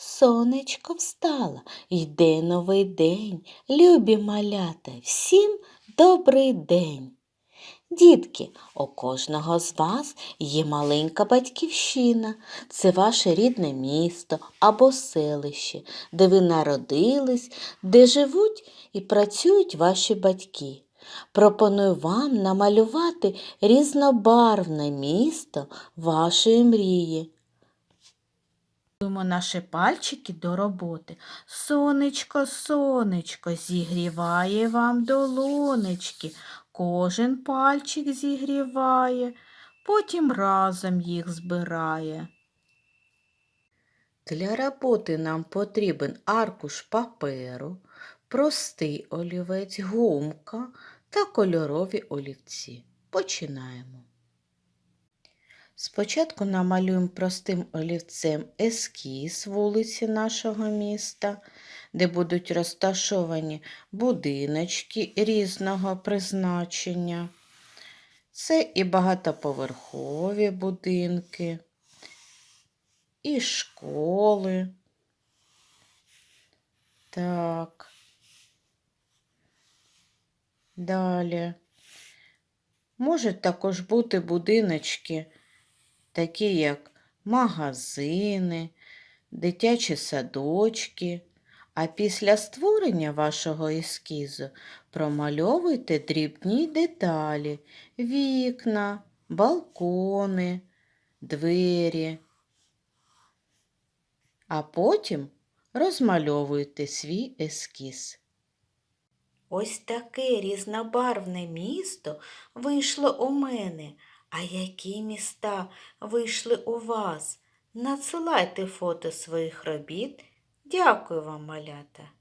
сонечко встало, йде новий день. Любі малята, всім добрий день. Дітки, у кожного з вас є маленька батьківщина. Це ваше рідне місто або селище, де ви народились, де живуть і працюють ваші батьки. Пропоную вам намалювати різнобарвне місто вашої мрії. Готуємо наші пальчики до роботи. Сонечко, сонечко, зігріває вам долонечки. Кожен пальчик зігріває, потім разом їх збирає. Для роботи нам потрібен аркуш паперу, простий олівець, гумка та кольорові олівці. Починаємо. Спочатку намалюємо простим олівцем ескіз вулиці нашого міста, де будуть розташовані будиночки різного призначення. Це і багатоповерхові будинки, і школи. Так. Далі. Можуть також бути будиночки такі як магазини, дитячі садочки. А після створення вашого ескізу промальовуйте дрібні деталі, вікна, балкони, двері. А потім розмальовуйте свій ескіз. Ось таке різнобарвне місто вийшло у мене. А які міста вийшли у вас? Надсилайте фото своїх робіт. Дякую вам, малята.